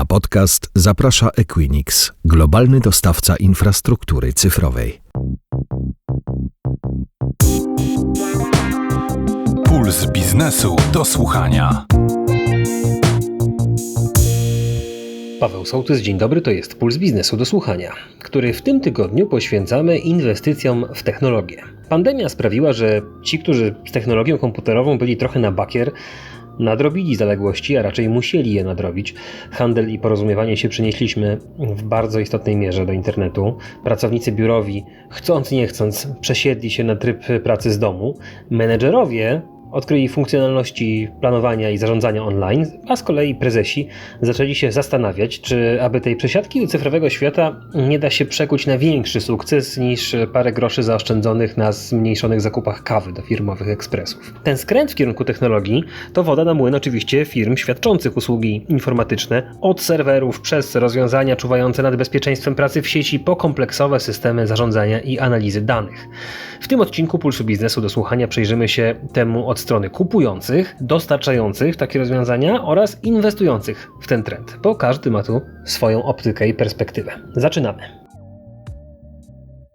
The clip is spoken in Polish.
Na podcast zaprasza Equinix, globalny dostawca infrastruktury cyfrowej. Puls biznesu do słuchania. Paweł Sołtys, dzień dobry, to jest Puls Biznesu do Słuchania, który w tym tygodniu poświęcamy inwestycjom w technologię. Pandemia sprawiła, że ci, którzy z technologią komputerową byli trochę na bakier, nadrobili zaległości, a raczej musieli je nadrobić. Handel i porozumiewanie się przenieśliśmy w bardzo istotnej mierze do internetu. Pracownicy biurowi, chcąc nie chcąc, przesiedli się na tryb pracy z domu. Menedżerowie odkryli funkcjonalności planowania i zarządzania online, a z kolei prezesi zaczęli się zastanawiać, czy aby tej przesiadki do cyfrowego świata nie da się przekuć na większy sukces niż parę groszy zaoszczędzonych na zmniejszonych zakupach kawy do firmowych ekspresów. Ten skręt w kierunku technologii to woda na młyn oczywiście firm świadczących usługi informatyczne, od serwerów przez rozwiązania czuwające nad bezpieczeństwem pracy w sieci po kompleksowe systemy zarządzania i analizy danych. W tym odcinku Pulsu Biznesu do słuchania przyjrzymy się temu od strony kupujących, dostarczających takie rozwiązania oraz inwestujących w ten trend, bo każdy ma tu swoją optykę i perspektywę. Zaczynamy.